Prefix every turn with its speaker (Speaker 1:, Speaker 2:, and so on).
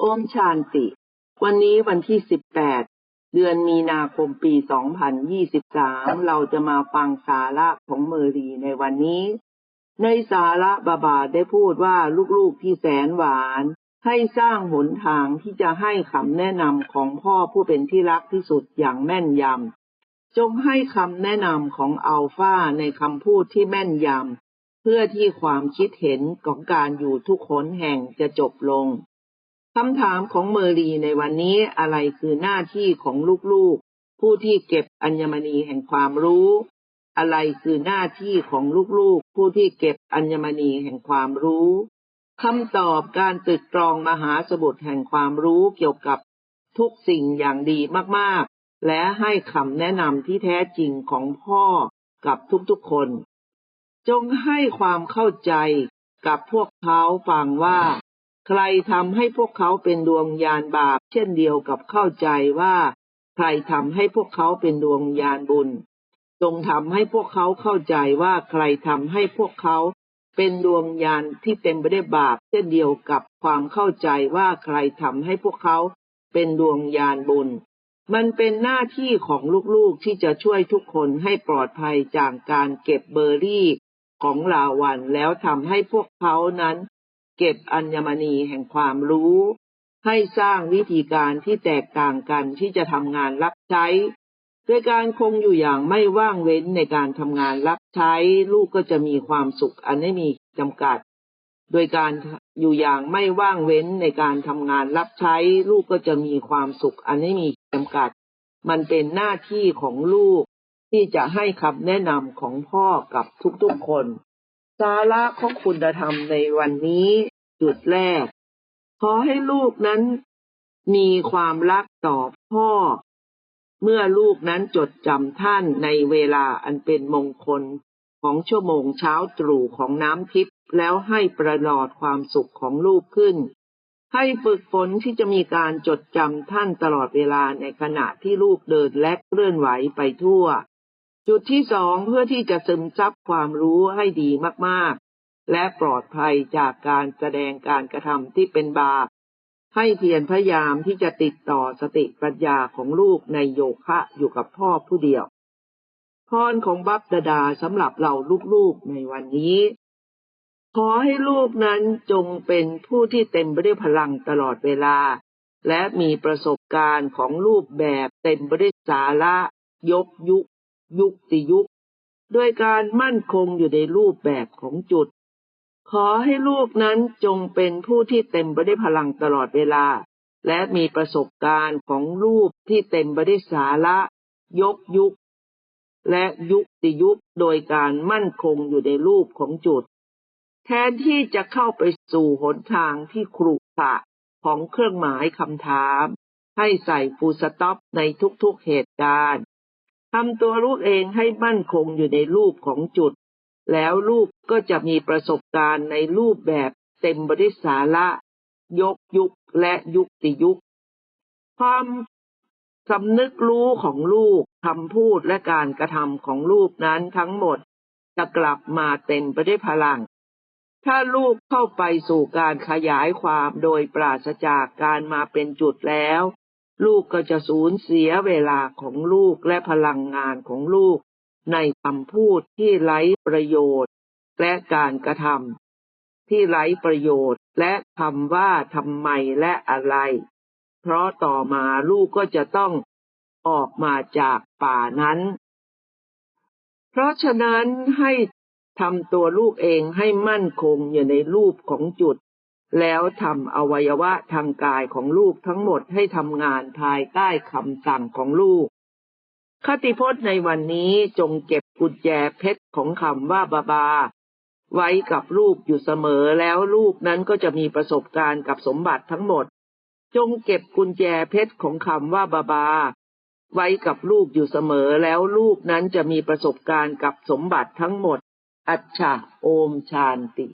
Speaker 1: โอมชานติ วันนี้วันที่ 18 เดือนมีนาคมปี 2023 เราจะมาฟังสาระของเมอรีในวันนี้ ในสาระบาบาได้พูดว่าลูกๆที่แสนหวาน ให้สร้างหนทางที่จะให้คำแนะนำของพ่อผู้เป็นที่รักที่สุดอย่างแม่นยำ จงให้คำแนะนำของอัลฟาในคำพูดที่แม่นยำ เพื่อที่ความคิดเห็นของการอยู่ทุกขนแห่งจะจบลง คำถามของเมอรีในวันนี้อะไรคือหน้าที่ของลูกๆ ผู้ที่เก็บอัญมณีแห่งความรู้ อะไรคือหน้าที่ของลูกๆ ผู้ที่เก็บอัญมณีแห่งความรู้คำตอบการตึกตรองมหาสมุทรแห่งความรู้เกี่ยวกับทุกสิ่งอย่างดีมากๆ และให้คำแนะนำที่แท้จริงของพ่อกับทุกๆคน จงให้ความเข้าใจกับพวกเขาฟังว่า ใครทำให้พวกเขาเป็นดวงยานบาป เช่นเดียวกับเข้าใจว่า ใครทำให้พวกเขาเป็นดวงยานบุญ จงทำให้พวกเขาเข้าใจว่าใครทำให้พวกเขาเป็นดวงยานที่เต็มไปด้วยบาป เช่นเดียวกับความเข้าใจว่าใครทำให้พวกเขาเป็นดวงยานบุญ มันเป็นหน้าที่ของลูกๆที่จะช่วยทุกคนให้ปลอดภัยจากการเก็บเบอร์รี่ของลาวันแล้วทำให้พวกเขานั้น เก็บอัญมณีแห่งความรู้ ให้สร้างวิธีการที่แตกต่างกันที่จะทำงานรับใช้ โดยการคงอยู่อย่างไม่ว่างเว้นในการทำงานรับใช้ ลูกก็จะมีความสุขอันไม่มีจำกัด โดยการอยู่อย่างไม่ว่างเว้นในการทำงานรับใช้ ลูกก็จะมีความสุขอันไม่มีจำกัด มันเป็นหน้าที่ของลูกที่จะให้คำแนะนำของพ่อกับทุกๆคน สาระของคุณธรรมในวันนี้ จุดแรก ขอให้ลูกนั้นมีความรักต่อพ่อ เมื่อลูกนั้นจดจำท่านในเวลาอันเป็นมงคลของชั่วโมงเช้าตรู่ของน้ำทิพย์แล้วให้ประหลอดความสุขของลูกขึ้น ให้ฝึกฝนที่จะมีการจดจำท่านตลอดเวลาในขณะที่ลูกเดินและเคลื่อนไหวไปทั่ว จุดที่สองเพื่อที่จะซึมซับความรู้ให้ดีมากๆ และปลอดภัยจากการแสดงการกระทำที่เป็นบาปให้เพียรพยายามที่จะติดต่อสติปัญญาของลูกในโยคะอยู่กับพ่อผู้เดียว พรของบัพดาดาสำหรับเราลูกๆในวันนี้ ขอให้ลูกนั้นจงเป็นผู้ที่เต็มไปด้วยพลังตลอดเวลา และมีประสบการณ์ของรูปแบบเต็มไปด้วยสาระ ยกยุค ยุคติยุค โดยการมั่นคงอยู่ในรูปแบบของจุด ขอให้ลูกนั้นจงเป็นผู้ที่เต็มไปด้วยพลังตลอดเวลา และมีประสบการณ์ของรูปที่เต็มไปด้วยสาระ ยกยุค และยุคติยุคโดยการมั่นคงอยู่ในรูปของจุด แทนที่จะเข้าไปสู่หนทางที่ครุขระของเครื่องหมายคำถาม ให้ใส่ฟูสต็อปในทุกๆเหตุการณ์ ทำตัวลูกเองให้มั่นคงอยู่ในรูปของจุด แล้วลูกก็จะมีประสบการณ์ในรูปแบบเต็มบริสาระ ยกยุคและยุคติยุค ความสำนึกรู้ของลูกคำพูดและการกระทำของลูกนั้นทั้งหมดจะกลับมาเต็มไปด้วยพลัง ถ้าลูกเข้าไปสู่การขยายความโดยปราศจากการมาเป็นจุดแล้ว ลูกก็จะสูญเสียเวลาของลูกและพลังงานของลูก ในคำพูดที่ไร้ประโยชน์ และการกระทำที่ไร้ประโยชน์และคำว่าทำไมและอะไร เพราะต่อมาลูกก็จะต้องออกมาจากป่านั้น เพราะฉะนั้นให้ทำตัวลูกเองให้มั่นคงอยู่ในรูปของจุด แล้วทำอวัยวะทางกายของลูกทั้งหมดให้ทำงานภายใต้คำสั่งของลูก คติพจน์ในวันนี้จงเก็บกุญแจเพชรของคำว่าบาบา ไว้กับลูกอยู่เสมอแล้วลูกนั้นก็จะมีประสบการณ์กับสมบัติทั้งหมด จงเก็บกุญแจเพชรของคำว่าบาบา ไว้กับลูกอยู่เสมอแล้วลูกนั้นจะมีประสบการณ์กับสมบัติทั้งหมด อัจฉาโอมชานติ